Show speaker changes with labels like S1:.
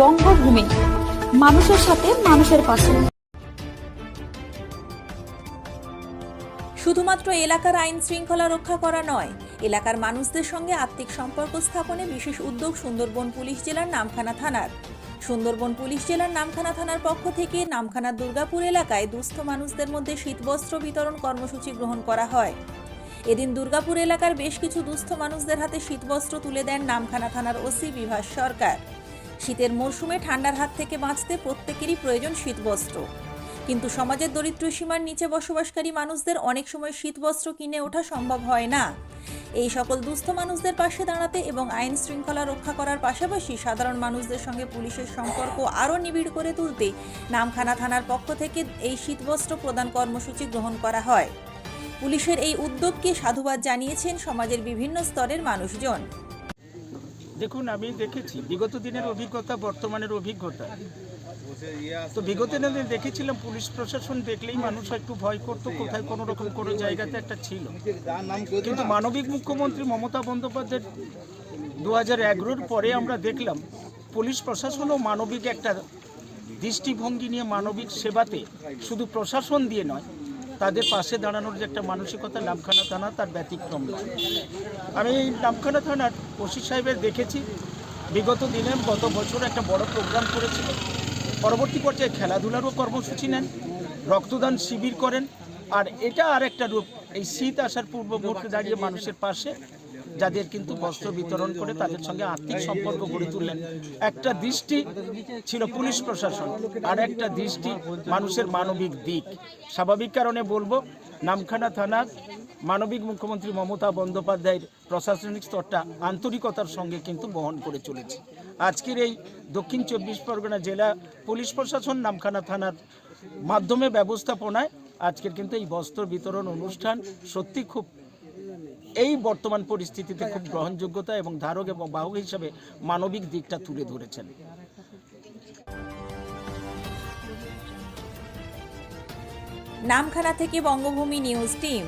S1: বঙ্গভূমি। মানুষের সাথে মানুষের পাশে।
S2: শুধুমাত্র এলাকার আইন শৃঙ্খলা রক্ষা করা নয়, এলাকার মানুষদের সঙ্গে আত্মিক সম্পর্ক স্থাপনে বিশেষ উদ্যোগ সুন্দরবন পুলিশ জেলার নামখানা থানার। সুন্দরবন পুলিশ জেলার নামখানা থানার পক্ষ থেকে নামখানা দুর্গাপুর এলাকায় দুস্থ মানুষদের মধ্যে শীতবস্ত্র বিতরণ কর্মসূচি গ্রহণ করা হয়। এদিন দুর্গাপুর এলাকার বেশ কিছু দুস্থ মানুষদের হাতে শীতবস্ত্র তুলে দেন নামখানা থানার ওসি বিভাস সরকার। শীতের মরশুমে ঠান্ডার হাত থেকে বাঁচতে প্রত্যেকেরই প্রয়োজন শীতবস্ত্র। কিন্তু সমাজের দরিদ্র সীমার নিচে বসবাসকারী মানুষদের অনেক সময় শীতবস্ত্র কিনে ওঠা সম্ভব হয় না। এই সকল দুস্থ মানুষদের পাশে দাঁড়াতে এবং আইন শৃঙ্খলা রক্ষা করার পাশাপাশি সাধারণ মানুষদের সঙ্গে পুলিশের সম্পর্ক আরও নিবিড় করে তুলতে নামখানা থানার পক্ষ থেকে এই শীতবস্ত্র প্রদান কর্মসূচি গ্রহণ করা হয়। পুলিশের এই উদ্যোগকে সাধুবাদ জানিয়েছেন সমাজের বিভিন্ন স্তরের মানুষজন।
S3: দেখুন, আমি দেখেছি, বিগত দিনের অভিজ্ঞতা, বর্তমানের অভিজ্ঞতা। তো বিগত দিনে দেখেছিলাম, পুলিশ প্রশাসন দেখলেই মানুষ একটু ভয় করতো, কোথায় কোনো রকম কোনো জায়গাতে একটা ছিল। কিন্তু মানবিক মুখ্যমন্ত্রী মমতা বন্দ্যোপাধ্যায় দু হাজার পরে আমরা দেখলাম, পুলিশ প্রশাসনও মানবিক একটা দৃষ্টিভঙ্গি নিয়ে মানবিক সেবাতে শুধু প্রশাসন দিয়ে নয়, তাদের পাশে দাঁড়ানোর যে একটা মানসিকতা, নামখানা থানা তার ব্যতিক্রম আমি নামখানা থানার ওসি সাহেবের দেখেছি। বিগত দিনে গত বছর একটা বড় প্রোগ্রাম করেছিল। পরবর্তী পর্যায়ে খেলাধুলারও কর্মসূচি নেন, রক্তদান শিবির করেন, আর এটা আর একটা রূপ, এই শীত আসার পূর্ব মুহূর্তে দাঁড়িয়ে মানুষের পাশে, যাদের কিন্তু বস্ত্র বিতরণ করে তাদের সঙ্গে আর্থিক সম্পর্ক গড়ে তুললেন। একটা দৃষ্টি ছিল পুলিশ প্রশাসন, আর একটা দৃষ্টি মানুষের মানবিক দিক। স্বাভাবিক কারণে বলব, নামখানা থানার মানবিক মুখ্যমন্ত্রী মমতা বন্দ্যোপাধ্যায়ের প্রশাসনিক স্তরটা আন্তরিকতার সঙ্গে কিন্তু বহন করে চলেছে। আজকের এই দক্ষিণ চব্বিশ পরগনা জেলা পুলিশ প্রশাসন নামখানা থানার মাধ্যমে ব্যবস্থাপনায় আজকের কিন্তু এই বস্ত্র বিতরণ অনুষ্ঠান সত্যি খুব এই বর্তমান পরিস্থিতিতে খুব গ্রহণযোগ্যতা এবং ধারক এবং বাহক হিসাবে মানবিক দিকটা তুলে ধরেছেন।
S2: নামখানা থেকে বঙ্গভূমি নিউজ টিম।